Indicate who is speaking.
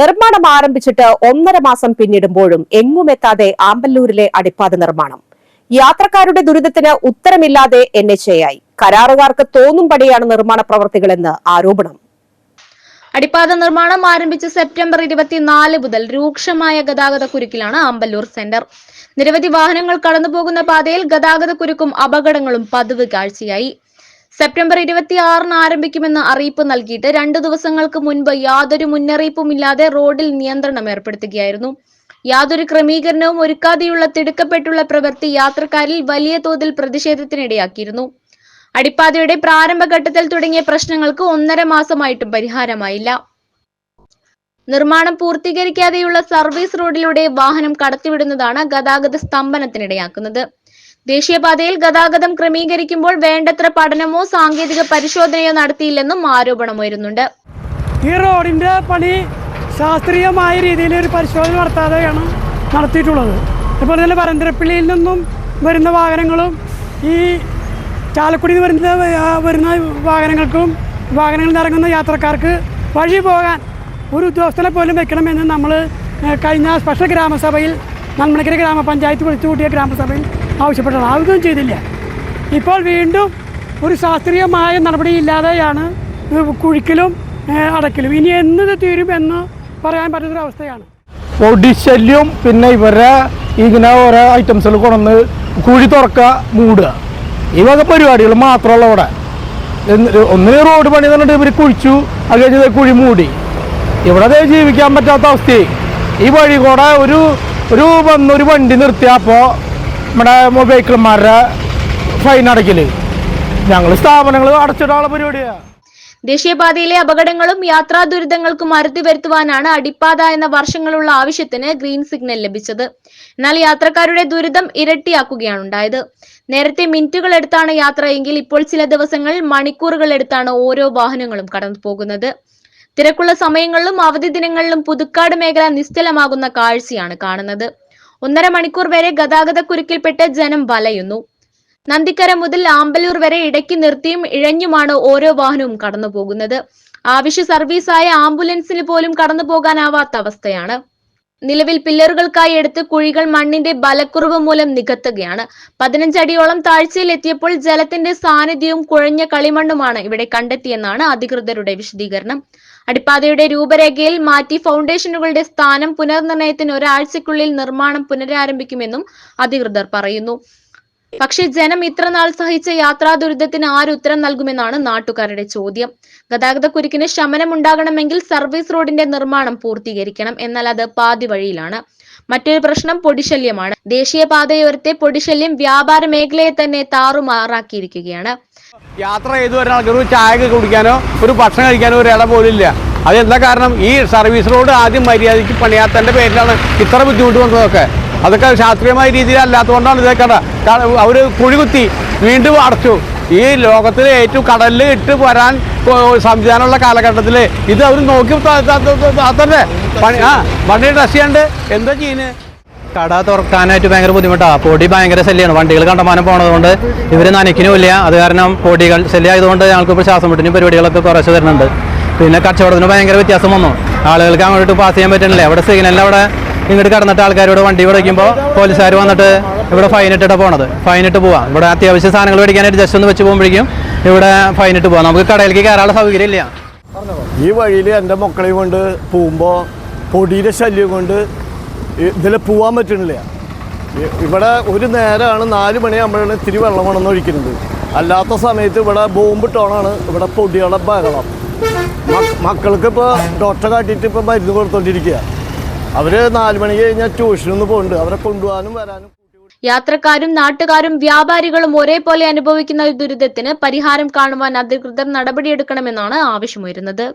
Speaker 1: നിർമ്മാണം ആരംഭിച്ചിട്ട് ഒന്നര മാസം പിന്നിടുമ്പോഴും എങ്ങുമെത്താതെ ആമ്പല്ലൂരിലെ അടിപ്പാത നിർമ്മാണം. യാത്രക്കാരുടെ ദുരിതത്തിന് ഉത്തരമില്ലാതെ എൻ എച്ച് എ ആയി കരാറുകാർക്ക് തോന്നുംപടിയാണ് നിർമ്മാണ പ്രവർത്തികളെന്ന് ആരോപണം.
Speaker 2: അടിപ്പാത നിർമ്മാണം ആരംഭിച്ച സെപ്റ്റംബർ ഇരുപത്തിനാല് മുതൽ രൂക്ഷമായ ഗതാഗത കുരുക്കിലാണ് ആമ്പല്ലൂർ സെന്റർ. നിരവധി വാഹനങ്ങൾ കടന്നുപോകുന്ന പാതയിൽ ഗതാഗത കുരുക്കും അപകടങ്ങളും പതിവ് കാഴ്ചയായി. സെപ്റ്റംബർ ഇരുപത്തിയാറിന് ആരംഭിക്കുമെന്ന് അറിയിപ്പ് നൽകിയിട്ട് രണ്ടു ദിവസങ്ങൾക്ക് മുൻപ് യാതൊരു മുന്നറിയിപ്പുമില്ലാതെ റോഡിൽ നിയന്ത്രണം ഏർപ്പെടുത്തുകയായിരുന്നു. യാതൊരു ക്രമീകരണവും ഒരുക്കാതെയുള്ള തിടുക്കപ്പെട്ടുള്ള പ്രവൃത്തി യാത്രക്കാരിൽ വലിയ തോതിൽ പ്രതിഷേധത്തിനിടയാക്കിയിരുന്നു. അടിപ്പാതയുടെ പ്രാരംഭഘട്ടത്തിൽ തുടങ്ങിയ പ്രശ്നങ്ങൾക്ക് ഒന്നര മാസമായിട്ടും പരിഹാരമായില്ല. നിർമ്മാണം പൂർത്തീകരിക്കാതെയുള്ള സർവീസ് റോഡിലൂടെ വാഹനം കടത്തിവിടുന്നതാണ് ഗതാഗത സ്തംഭനത്തിനിടയാക്കുന്നത്. ദേശീയപാതയിൽ ഗതാഗതം ക്രമീകരിക്കുമ്പോൾ വേണ്ടത്ര പഠനമോ സാങ്കേതിക പരിശോധനയോ നടത്തിയില്ലെന്നും ആരോപണമുയരുന്നുണ്ട്.
Speaker 3: ഈ റോഡിന്റെ പണി ശാസ്ത്രീയമായ രീതിയിൽ ഒരു പരിശോധന നടത്താതെയാണ് നടത്തിയിട്ടുള്ളത്. അതുപോലെ തന്നെ പരന്തരപ്പള്ളിയിൽ നിന്നും വരുന്ന വാഹനങ്ങളും ഈ ചാലക്കുടിയിൽ നിന്ന് വരുന്ന വരുന്ന വാഹനങ്ങൾക്കും വാഹനങ്ങളിൽ ഇറങ്ങുന്ന യാത്രക്കാർക്ക് വഴി പോകാൻ ഒരു ഉദ്യോഗസ്ഥനെ പോലും വെക്കണമെന്ന് നമ്മൾ കഴിഞ്ഞ സ്പെഷ്യൽ ഗ്രാമസഭയിൽ നന്മണിക്കര ഗ്രാമപഞ്ചായത്ത് വിളിച്ചു കൂട്ടിയ ഗ്രാമസഭയിൽ ആവശ്യപ്പെട്ടത് അതൊന്നും ചെയ്തില്ല. ഇപ്പോൾ വീണ്ടും ഒരു ശാസ്ത്രീയമായ നടപടിയില്ലാതെയാണ് കുഴിക്കലും അടക്കലും ഇനി എന്നത് തീരും എന്ന് പറയാൻ പറ്റുന്നൊരവസ്ഥയാണ്
Speaker 4: പൊടിശല്യം പിന്നെ ഇവരെ ഇങ്ങനെ ഓരോ ഐറ്റംസുകൾ കൊണ്ടുവന്ന് കുഴി തുറക്കുക മൂടുക. ഈ വക പരിപാടികൾ മാത്രമുള്ള എന്ന് ഒന്നിന് റോഡ് പണി തന്നിട്ട് ഇവർ കുഴിച്ചു അത് കഴിഞ്ഞ് കുഴി മൂടി. ഇവിടെ ജീവിക്കാൻ പറ്റാത്ത അവസ്ഥയായി. ഈ വഴി കൂടെ ഒരു ഒരു വന്നൊരു വണ്ടി നിർത്തിയപ്പോൾ നമ്മുടെ മൊബൈക്കിൾമാരുടെ ഫൈൻ അടയ്ക്കൽ. ഞങ്ങൾ സ്ഥാപനങ്ങൾ അടച്ചിടാനുള്ള പരിപാടിയാണ്
Speaker 2: ദേശീയപാതയിലെ അപകടങ്ങളും യാത്രാ ദുരിതങ്ങൾക്കും അറുതി വരുത്തുവാനാണ് അടിപ്പാത എന്ന വർഷങ്ങളുള്ള ആവശ്യത്തിന് ഗ്രീൻ സിഗ്നൽ ലഭിച്ചത്. എന്നാൽ യാത്രക്കാരുടെ ദുരിതം ഇരട്ടിയാക്കുകയാണ് ഉണ്ടായത് നേരത്തെ മിനിറ്റുകൾ എടുത്താണ് യാത്ര എങ്കിൽ ഇപ്പോൾ ചില ദിവസങ്ങളിൽ മണിക്കൂറുകൾ എടുത്താണ് ഓരോ വാഹനങ്ങളും കടന്നു പോകുന്നത്. തിരക്കുള്ള സമയങ്ങളിലും അവധി ദിനങ്ങളിലും പുതുക്കാട് മേഖല നിശ്ചലമാകുന്ന കാഴ്ചയാണ് കാണുന്നത്. ഒന്നര മണിക്കൂർ വരെ ഗതാഗത കുരുക്കിൽപ്പെട്ട് ജനം വലയുന്നു. നന്ദിക്കര മുതൽ ആമ്പലൂർ വരെ ഇടയ്ക്ക് നിർത്തിയും ഇഴഞ്ഞുമാണ് ഓരോ വാഹനവും കടന്നു പോകുന്നത് ആവശ്യ സർവീസായ ആംബുലൻസിന് പോലും കടന്നു പോകാനാവാത്ത അവസ്ഥയാണ്. നിലവിൽ പില്ലറുകൾക്കായി എടുത്ത് കുഴികൾ മണ്ണിന്റെ ബലക്കുറവ് മൂലം നികത്തുകയാണ്. പതിനഞ്ചടിയോളം താഴ്ചയിൽ എത്തിയപ്പോൾ ജലത്തിന്റെ സാന്നിധ്യവും കുഴഞ്ഞ കളിമണ്ണുമാണ് ഇവിടെ കണ്ടെത്തിയെന്നാണ് അധികൃതരുടെ വിശദീകരണം. അടിപ്പാതയുടെ രൂപരേഖയിൽ മാറ്റി ഫൗണ്ടേഷനുകളുടെ സ്ഥാനം പുനർനിർണയത്തിന് ഒരാഴ്ചക്കുള്ളിൽ നിർമ്മാണം പുനരാരംഭിക്കുമെന്നും അധികൃതർ പറയുന്നു. പക്ഷേ ജനം ഇത്രനാൾ സഹിച്ച യാത്രാ ദുരിതത്തിന് ആര് ഉത്തരം നൽകുമെന്നാണ് നാട്ടുകാരുടെ ചോദ്യം. ഗതാഗത കുരുക്കിന് ശമനം ഉണ്ടാകണമെങ്കിൽ സർവീസ് റോഡിന്റെ നിർമ്മാണം പൂർത്തീകരിക്കണം. എന്നാൽ അത് പാതി വഴിയിലാണ്. മറ്റൊരു പ്രശ്നം പൊടിശല്യമാണ്. ദേശീയപാതയോരത്തെ പൊടിശല്യം വ്യാപാര മേഖലയെ തന്നെ താറുമാറാക്കിയിരിക്കുകയാണ്.
Speaker 5: യാത്ര ചെയ്തു വരുന്ന ഒരു ചായ കുടിക്കാനോ ഒരു ഭക്ഷണം കഴിക്കാനോ ഒരു ഇട പോലും ഇല്ല. അതെന്താ കാരണം? ഈ സർവീസ് റോഡ് ആദ്യം മര്യാദയ്ക്ക് പണിയാത്തതിന്റെ പേരിലാണ് ഇത്ര ബുദ്ധിമുട്ട് വന്നതൊക്കെ. അതൊക്കെ ശാസ്ത്രീയമായ രീതിയിൽ അല്ലാത്തതുകൊണ്ടാണ് ഇതൊക്കെ അവർ കുഴികുത്തി വീണ്ടും അടച്ചു. ഈ ലോകത്തിലെ ഏറ്റവും കടലിൽ ഇട്ട് വരാൻ സംവിധാനമുള്ള കാലഘട്ടത്തിൽ ഇത് അവർ നോക്കി തന്നെ. പണി ആ വണ്ടി ചെയ്യാണ്ട്. എന്താ ചെയ്യുന്നത്
Speaker 6: കട തുറക്കാനായിട്ട് ഭയങ്കര ബുദ്ധിമുട്ടാണ് പൊടി ഭയങ്കര ശല്യമാണ് വണ്ടികൾ കണ്ടമാനം പോണതുകൊണ്ട് ഇവർ നനയ്ക്കുന്നുമില്ല അത് കാരണം പൊടികൾ ശല്യമായതുകൊണ്ട് ഞങ്ങൾക്ക് ഇപ്പോൾ ശ്വാസം വിട്ടിനും പരിപാടികളൊക്കെ കുറച്ച് വരുന്നുണ്ട്. പിന്നെ കച്ചവടത്തിന് ഭയങ്കര വ്യത്യാസം വന്നു. ആളുകൾക്ക് അങ്ങോട്ട് പാസ് ചെയ്യാൻ പറ്റുന്നില്ല അവിടെ സിഗ്നലിൽ അവിടെ ഇങ്ങോട്ട് കടന്നിട്ട് ആൾക്കാരോട് വണ്ടി വിളിക്കുമ്പോൾ പോലീസുകാർ വന്നിട്ട് ഇവിടെ ഫൈൻ ഇട്ടിട്ട് പോണത്. ഫൈൻ ഇട്ട് പോവാം. ഇവിടെ അത്യാവശ്യ സാധനങ്ങൾ മേടിക്കാനായിട്ട് ജസ്റ്റ് ഒന്ന് വെച്ച് പോകുമ്പോഴേക്കും ഇവിടെ ഫൈൻ ഇട്ട് പോവാം. നമുക്ക് കടയിലേക്ക് കയറാനുള്ള സൗകര്യം ഇല്ല.
Speaker 7: ഈ വഴിയിൽ എന്റെ മക്കളെയും കൊണ്ട് പോകുമ്പോൾ പൊടിയുടെ ശല്യം കൊണ്ട് ഇതിൽ പോവാൻ പറ്റണില്ല ഇവിടെ ഒരു നേരമാണ് നാല് മണിയാകുമ്പോഴാണ് ഇത്തിരി വെള്ളം വേണമെന്ന് ഒഴിക്കുന്നത്. അല്ലാത്ത സമയത്ത് ഇവിടെ ബോംബിട്ടോണാണ് ഇവിടെ പൊടികളുടെ ബഹളം. മക്കൾക്ക് ഇപ്പോൾ ഡോക്ടറെ കാട്ടിയിട്ട് ഇപ്പോൾ മരുന്ന് കൊടുത്തോണ്ടിരിക്കുക അവർ നാല് മണി കഴിഞ്ഞാൽ ട്യൂഷനൊന്ന് പോകുന്നുണ്ട് അവരെ കൊണ്ടുപോകാനും വരാനും
Speaker 2: യാത്രക്കാരും നാട്ടുകാരും വ്യാപാരികളും ഒരേപോലെ അനുഭവിക്കുന്ന ദുരിതത്തിന് പരിഹാരം കാണുവാൻ അധികൃതർ നടപടിയെടുക്കണമെന്നാണ് ആവശ്യമുയരുന്നത്.